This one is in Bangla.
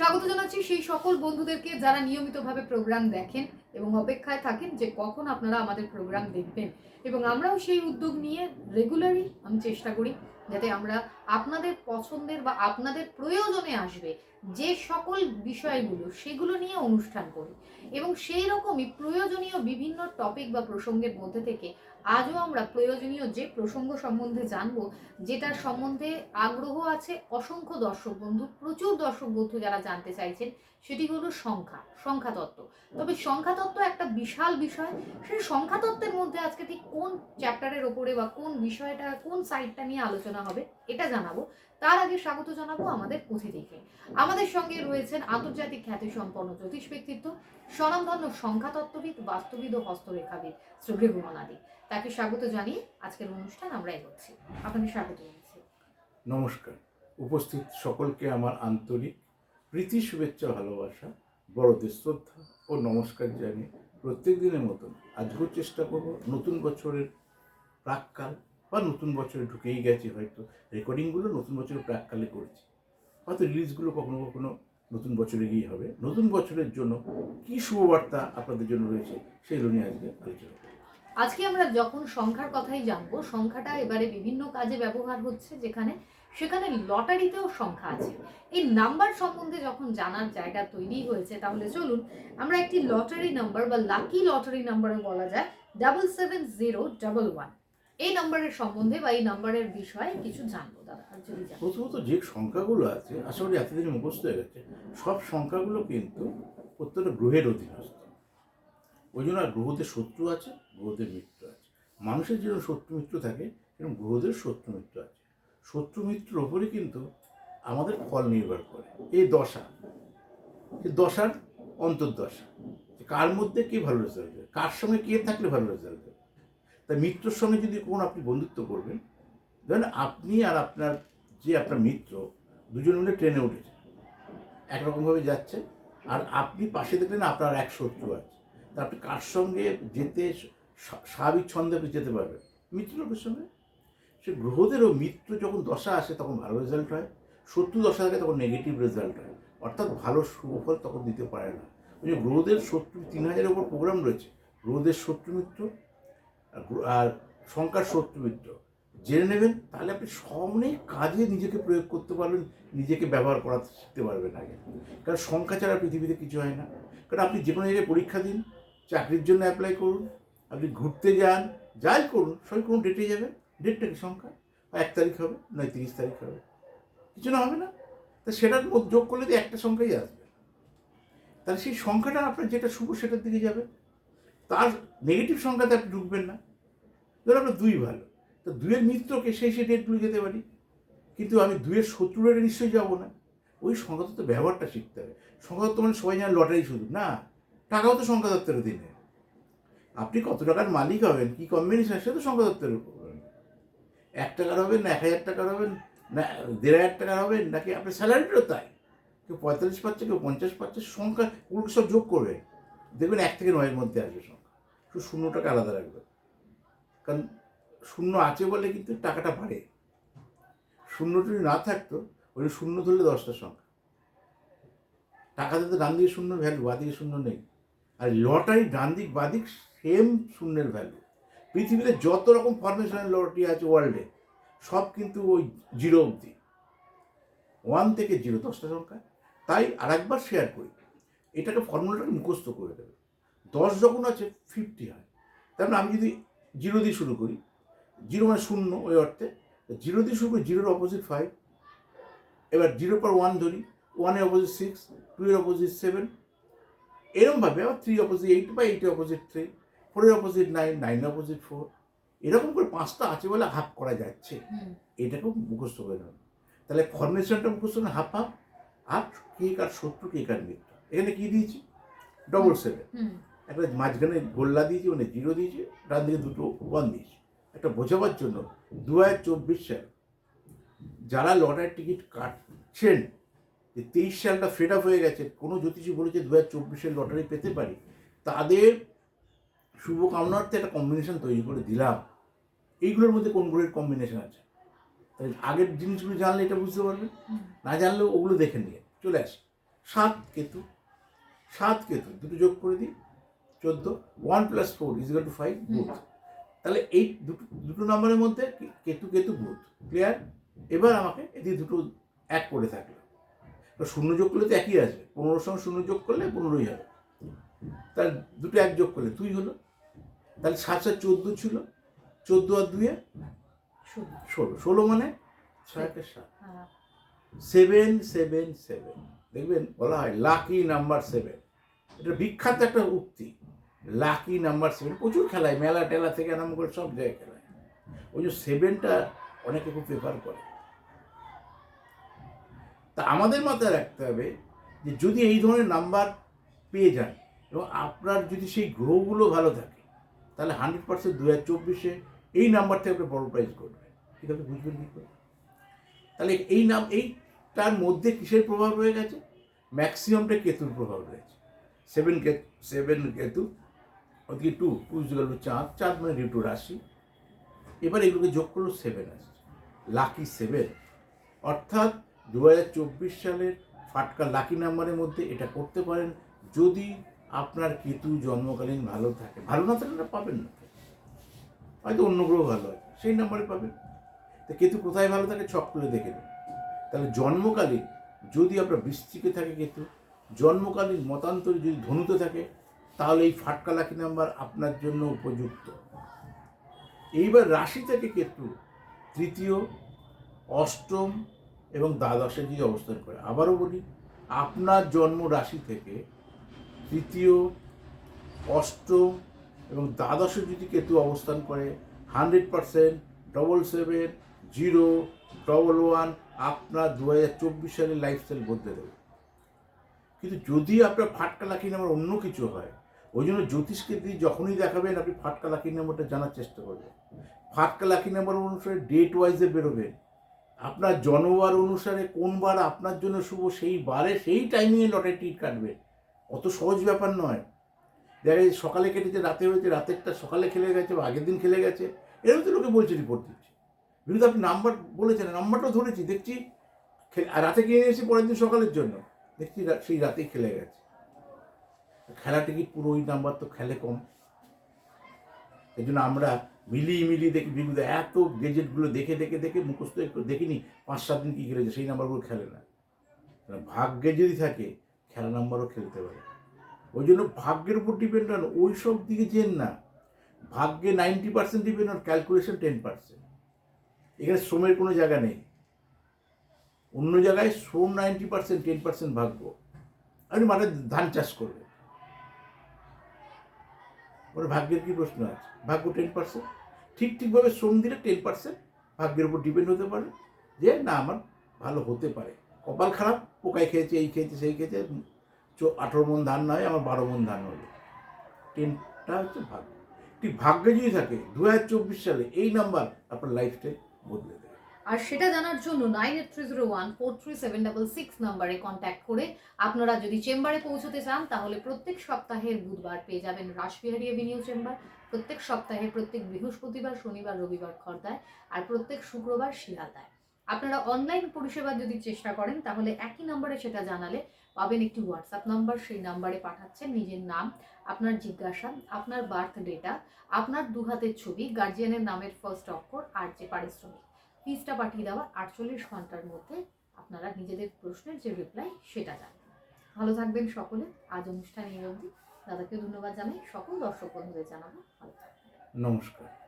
স্বাগত জানাচ্ছি সেই সকল বন্ধুদেরকে যারা নিয়মিতভাবে প্রোগ্রাম দেখেন এবং অপেক্ষায় থাকেন যে কখন আপনারা আমাদের প্রোগ্রাম দেখবেন। এবং আমরাও সেই উদ্যোগ নিয়ে রেগুলারই আমি চেষ্টা করি যাতে আমরা আপনাদের পছন্দের বা আপনাদের প্রয়োজনে আসবে যে সকল বিষয়গুলো, সেগুলো নিয়ে অনুষ্ঠান করি। এবং সেই রকমই প্রয়োজনীয় বিভিন্ন টপিক বা প্রসঙ্গের মধ্যে থেকে আজও আমরা প্রয়োজনীয় যে প্রসঙ্গ সম্বন্ধে জানব, যেটার সম্বন্ধে আগ্রহ আছে অসংখ্য দর্শক বন্ধু, প্রচুর দর্শক বন্ধু যারা জানতে চাইছেন সেটি হলো সংখ্যা সংখ্যা তত্ত্ব তবে সংখ্যা তত্ত্ব একটা বিশাল বিষয়। সেই সংখ্যা তত্ত্বের মধ্যে আজকে ঠিক কোন চ্যাপ্টারের ওপরে বা কোন বিষয়টা, কোন সাইডটা নিয়ে আলোচনা হবে, এটা জানাব। তার আগে স্বাগত জানাব আমাদের অতিথিকে। আমাদের সঙ্গে রয়েছেন আন্তর্জাতিক খ্যাতিসম্পন্ন জ্যোতিষ ব্যক্তিত্ব, স্বনামধন্য সংখ্যা তত্ত্ববিদ বাস্তবিদ ও হস্তরেখাবিদ শ্রী তাকে স্বাগত জানিয়ে আজকের অনুষ্ঠান আমরা এগোচ্ছি। আপনাকে স্বাগত জানাচ্ছি। নমস্কার। উপস্থিত সকলকে আমার আন্তরিক প্রীতি, শুভেচ্ছা, ভালোবাসা, বড়দের শ্রদ্ধা ও নমস্কার জানিয়ে প্রত্যেক দিনের মতন আজকেও চেষ্টা করব নতুন বছরের প্রাককাল বা নতুন বছরে ঢুকেই গেছি হয়তো রেকর্ডিংগুলো নতুন বছরের প্রাককালে করছি। হয়তো রিলিজগুলো কখনো কখনো নতুন বছরে গিয়ে হবে। নতুন বছরের জন্য কী শুভবার্তা আপনাদের জন্য রয়েছে, সেগুলো নিয়ে আজকে আলোচনা আজকে আমরা যখন সংখ্যার কথাই জানব, সংখ্যাটা এবারে বিভিন্ন কাজে ব্যবহার হচ্ছে যেখানে, সেখানে লটারিতেও সংখ্যা আছে। এই নাম্বার সম্বন্ধে যখন জানার জায়গা তৈরি হয়েছে, তাহলে চলুন আমরা একটি লটারি নাম্বার বা লাকি লটারি নাম্বারও বলা যায় double seven zero double one এই নাম্বারের সম্বন্ধে বা এই নাম্বারের বিষয়ে কিছু জানব, দাদা প্রথমত যে সংখ্যাগুলো আছে আশা করি এতদিন মুখস্থ হয়ে গেছে, সব সংখ্যাগুলো কিন্তু প্রত্যেকটা গ্রহের অধীনস্থ। ওই জন্য গ্রহদের শত্রু আছে গ্রহদের মিত্র আছে। মানুষের যেরকম শত্রু মিত্র থাকে এরকম গ্রহদের শত্রু মিত্র আছে। শত্রু মিত্রের ওপরে কিন্তু আমাদের ফল নির্ভর করে। এই দশা, এই দশার অন্তর্দশা কার মধ্যে কে ভালো রেজাল্ট দেবে? কার সঙ্গে কে থাকলে ভালো রেজাল্ট দেবে? তাই মিত্রর সঙ্গে যদি কোনো আপনি বন্ধুত্ব করবেন, ধরেন আপনি আর আপনার যে আপনার মিত্র দুজন মিলে ট্রেনে উঠেছে, একরকমভাবে যাচ্ছে, আর আপনি পাশে দেখলেন আপনার এক শত্রু আছে। তা আপনি কার সঙ্গে যেতে স্বাভাবিক ছন্দে আপনি যেতে পারবেন। মিত্রলোকের সঙ্গে? সে গ্রহদেরও মিত্র যখন দশা আসে, তখন ভালো রেজাল্ট হয়। শত্রু দশা থাকে, তখন নেগেটিভ রেজাল্ট হয়। অর্থাৎ ভালো শুভফল তখন দিতে পারে না। ওই যে গ্রহদের শত্রু তিন হাজারের উপর প্রোগ্রাম রয়েছে। গ্রহদের শত্রু মিত্র আর সংখ্যার শত্রু মিত্র। জেনে নেবেন, তাহলে আপনি অনেক কাজে নিজেকে প্রয়োগ করতে পারবেন, নিজেকে ব্যবহার করা শিখতে পারবেন আগে। কারণ সংখ্যা ছাড়া পৃথিবীতে কিছু হয় না। কারণ আপনি যে কোনো জায়গায় পরীক্ষা দিন, চাকরির জন্য অ্যাপ্লাই করুন আপনি ঘুরতে যান, যাই করুন, সবাই কোনো ডেটে যাবেন ডেটটা কি সংখ্যা? এক তারিখ হবে, নয়, তিরিশ তারিখ হবে। কিছু না, হবে না? তা সেটার যোগ করলে তো একটা সংখ্যাই আসবে। তাহলে সেই সংখ্যাটা আপনার যেটা শুভ সেটার দিকে যাবে। তার নেগেটিভ সংখ্যাতে আপনি ঢুকবেন না। ধরুন আপনার দুই ভালো। তা দুয়ের মিত্রকে সেই সেই ডেটগুলো যেতে পারি। কিন্তু আমি দুয়ের শত্রুরা নিশ্চয়ই যাব না। ওই সংখ্যাতত্ত্ব ব্যবহারটা শিখতে হবে। সংখ্যাতত্ত্ব মানে সবাই জানে লটারি শুধু না? টাকাও তো সংখ্যা সংখ্যাতত্ত্বের অধীনে। আপনি কত টাকার মালিক হবেন? কি কম্বিনেশন সে তো সংখ্যাতত্ত্বের উপর এক টাকার হবেন না এক হাজার টাকার হবেন, না, দেড় হাজার টাকার হবেন, নাকি আপনার স্যালারিটাও তাই? কেউ পঁয়তাল্লিশ পাচ্ছে, কেউ পঞ্চাশ পাচ্ছে, সংখ্যা ওগুলো সব যোগ করবে। দেখবেন এক থেকে নয়ের মধ্যে আসবে সংখ্যা। শুধু শূন্যটাকে আলাদা রাখবে কারণ শূন্য আছে বলে কিন্তু টাকাটা বাড়ে। শূন্য যদি না থাকতো, ওই শূন্য ধরলে দশটা সংখ্যা। টাকাতে তো ডান দিকে শূন্য, ভ্যালু বাদিকে শূন্য নেই। আর লটারি ডান দিক বাদিক সেম শূন্যের ভ্যালু পৃথিবীতে যত রকম ফরমেশনাল লটারি আছে ওয়ার্ল্ডে সব কিন্তু ওই জিরো অবধি। ওয়ান থেকে জিরো দশটা সংখ্যা। তাই আরেকবার শেয়ার করি। এটাকে ফর্মুলাটাকে মুখস্থ করে দেবে। দশ যখন আছে ফিফটি হয়। তার মানে আমি যদি জিরো দিয়ে শুরু করি জিরো মানে শূন্য ওই অর্থে জিরো দিয়ে শুরু করি জিরোর অপোজিট ফাইভ এবার জিরো পর ওয়ান ধরি ওয়ানের অপোজিট সিক্স টু এর অপোজিট সেভেন এরকমভাবে আবার থ্রি অপোজিট এইট বা এইটের অপোজিট থ্রি ফোরের অপোজিট নাইন নাইনের অপোজিট ফোর এরকম করে পাঁচটা আছে বলে হাফ করা যাচ্ছে। এটাকেও মুখস্থ করে নেবেন তাহলে ফরমেশনটা মুখস্থ না হাফ হাফ আর কে কার শত্রু কে কার মিত্র। এখানে কি দিয়েছি? ডবল সেভেন একটা মাঝখানে গোল্লা দিয়েছি মানে জিরো দিয়েছি ডান দিকে দুটো ওয়ান দিয়েছি। একটা বোঝাবার জন্য দু হাজার চব্বিশ সাল যারা লটারির টিকিট কাটছেন যে তেইশ সালটা ফেড আপ হয়ে গেছে কোনো জ্যোতিষী বলেছে দু হাজার চব্বিশের লটারি পেতে পারি তাদের শুভকামনার্থে একটা কম্বিনেশন তৈরি করে দিলাম। এইগুলোর মধ্যে কোন গ্রহের কম্বিনেশন আছে? তাই আগের জিনিসগুলো জানলে এটা বুঝতে পারবেন হুম। না জানলেও ওগুলো দেখে নিয়ে। চলে আসি। সাত কেতু। সাত কেতু। দুটো যোগ করে দিই। চোদ্দ। One plus four equal to five booth তাহলে এই দুটো দুটো নম্বরের মধ্যে কেতু কেতু বুথ ক্লিয়ার এবার আমাকে এদিকে দুটো এক করে থাকল। তো শূন্য যোগ করলে তো একই আসবে। পনেরোর সঙ্গে শূন্য যোগ করলে পনেরোই হবে। তাহলে দুটো এক যোগ করলে দুই হলো। তাহলে সাত সাত চোদ্দ ছিল চোদ্দ আর শূন্য ষোলো। ষোলো। মানে ছয় সাত। হ্যাঁ, সেভেন সেভেন সেভেন। দেখবেন বলা হয় লাকি নাম্বার সেভেন। এটা বিখ্যাত একটা উক্তি। Lucky number seven. প্রচুর খেলায় মেলা টেলা থেকে আরম্ভ করে সব জায়গায় খেলায়। ওই যে সেভেনটা অনেকে খুব প্রেফার করে। তা আমাদের মাথায় রাখতে হবে যে যদি এই ধরনের নাম্বার পেয়ে যান এবং আপনার যদি সেই গ্রহগুলো ভালো থাকে তাহলে হান্ড্রেড পার্সেন্ট দু হাজার চব্বিশে এই নাম্বার থেকে আপনি বড় প্রাইজ করবেন। ঠিক আছে বুঝবেন কি করে? তাহলে এই নাম এইটার মধ্যে কিসের প্রভাব রয়ে গেছে? ম্যাক্সিমামটা কেতুর প্রভাব রয়েছে। সেভেন কে, সেভেন কেতু ওদিকে টু টু টু চাঁদ চাঁদ মানে ঋতু রাশি। এবার এগুলোকে যোগ করল সেভেন আসছে। Lucky seven. অর্থাৎ দু হাজার চব্বিশ সালের ফাটকা লাকি নাম্বারের মধ্যে এটা করতে পারেন। যদি আপনার কেতু জন্মকালীন ভালো থাকে। ভালো না থাকলে পাবেন না। হয়তো অন্য গ্রহ ভালো হয়, সেই নাম্বারে পাবেন। তো কেতু কোথায় ভালো থাকে ছক খুলে দেখে নিন। তাহলে জন্মকালীন যদি আপনার বৃষ্টিকে থাকে কেতু, জন্মকালীন মতান্তরে যদি ধনুতে থাকে, তাহলে এই ফাটকা লাকি নাম্বার আপনার জন্য উপযুক্ত। এইবার রাশি থেকে কেতু তৃতীয়, অষ্টম এবং দ্বাদশে যদি অবস্থান করে, আবারও বলি, আপনার জন্ম রাশি থেকে তৃতীয়, অষ্টম এবং দ্বাদশে যদি কেতু অবস্থান করে, hundred percent double seven zero double one আপনার দু হাজার চব্বিশ সালের লাইফস্টাইল বদলে দেবে। কিন্তু যদি আপনার ফাটকা লাকি নাম্বার অন্য কিছু হয়, ওই জন্য জ্যোতিষকে দিয়ে যখনই দেখাবেন, আপনি ফাটকা লাকি নাম্বারটা জানার চেষ্টা করবেন। ফাটকা লাকি নাম্বার অনুসারে ডেট ওয়াইজে বেরোবেন। আপনার জনবার অনুসারে কোন বার আপনার জন্য শুভ সেই বারে সেই টাইমিংয়ে লটারি টিকিট কাটবে। অত সহজ ব্যাপার নয়। দেখা সকালে কেটেছে, রাতে হয়েছে, রাতেরটা সকালে খেলে গেছে বা আগের দিন খেলে গেছে এরকম তো লোকে বলছে রিপোর্ট দিচ্ছে। কিন্তু আপনি নাম্বার বলেছেন নাম্বারটাও ধরেছি, দেখছি রাতে কিনে এসেছি পরের দিন সকালের জন্য, দেখছি সেই রাতেই খেলে গেছে। খেলা টিকিট পুরো ওই নাম্বার তো খেলে কম? এই জন্য আমরা মিলিয়ে মিলিয়ে দেখি বিভিন্ন এত গেজেটগুলো দেখে দেখে দেখে মুখস্থ দেখিনি, পাঁচ সাত দিন কী খেলেছে, সেই নাম্বারগুলো খেলে না। ভাগ্যে যদি থাকে খেলা নাম্বারও খেলতে পারে। ওই জন্য ভাগ্যের উপর ডিপেন্ড হন ওই সব দিকে যেন না। ভাগ্যে নাইনটি পার্সেন্ট ডিপেন্ড হন ক্যালকুলেশন টেন পার্সেন্ট এখানে শ্রমের কোনো জায়গা নেই। অন্য জায়গায় শ্রম নাইনটি পার্সেন্ট টেন পার্সেন্ট ভাগ্য। আপনি মাঠে ধান চাষ করবেন ওর ভাগ্যের কি প্রশ্ন আছে? ভাগ্য টেন পার্সেন্ট ঠিক ঠিকভাবে শ্রম দিলে টেন পার্সেন্ট ভাগ্যের উপর ডিপেন্ড হতে পারে। যে না, আমার ভালো হতে পারে। কপাল খারাপ পোকায় খেয়েছে, এই খেয়েছে, সেই খেয়েছে আঠেরো মন ধান নয়, আমার বারো মন ধান হলো। টেনটা হচ্ছে ভাগ্য। ঠিক ভাগ্যে যদি থাকে দু হাজার চব্বিশ সালে এই নাম্বার আপনার লাইফস্টাইল বদলে দেবে আর সেটা জানার জন্য nine eight three zero one four three seven double six নাম্বারে কন্ট্যাক্ট করে আপনারা যদি চেম্বারে পৌঁছতে চান, তাহলে প্রত্যেক সপ্তাহের বুধবার পেয়ে যাবেন রাসবিহারী এভিনিউ চেম্বার। প্রত্যেক সপ্তাহে প্রত্যেক বৃহস্পতিবার, শনিবার, রবিবার খর্দায়, আর প্রত্যেক শুক্রবার শিয়ালদায়। আপনারা অনলাইন পরিষেবা যদি চেষ্টা করেন, তাহলে একই নম্বরে সেটা জানালে পাবেন একটি হোয়াটসঅ্যাপ নাম্বার সেই নাম্বারে পাঠাচ্ছেন নিজের নাম, আপনার জিজ্ঞাসা, আপনার বার্থ ডেটা আপনার দু হাতের ছবি গার্জিয়ানের নামের ফার্স্ট অক্ষর আর যে পারিশ্রমিক। ফিজটা পাঠিয়ে দেওয়ার আটচল্লিশ ঘণ্টার মধ্যে আপনারা নিজেদের প্রশ্নের যে রিপ্লাই সেটা জানবেন ভালো থাকবেন সকলে। আজ অনুষ্ঠান এই অবধি। দাদাকে ধন্যবাদ জানাই। সকল দর্শক বন্ধুদের জানাব ভালো থাকবেন। নমস্কার।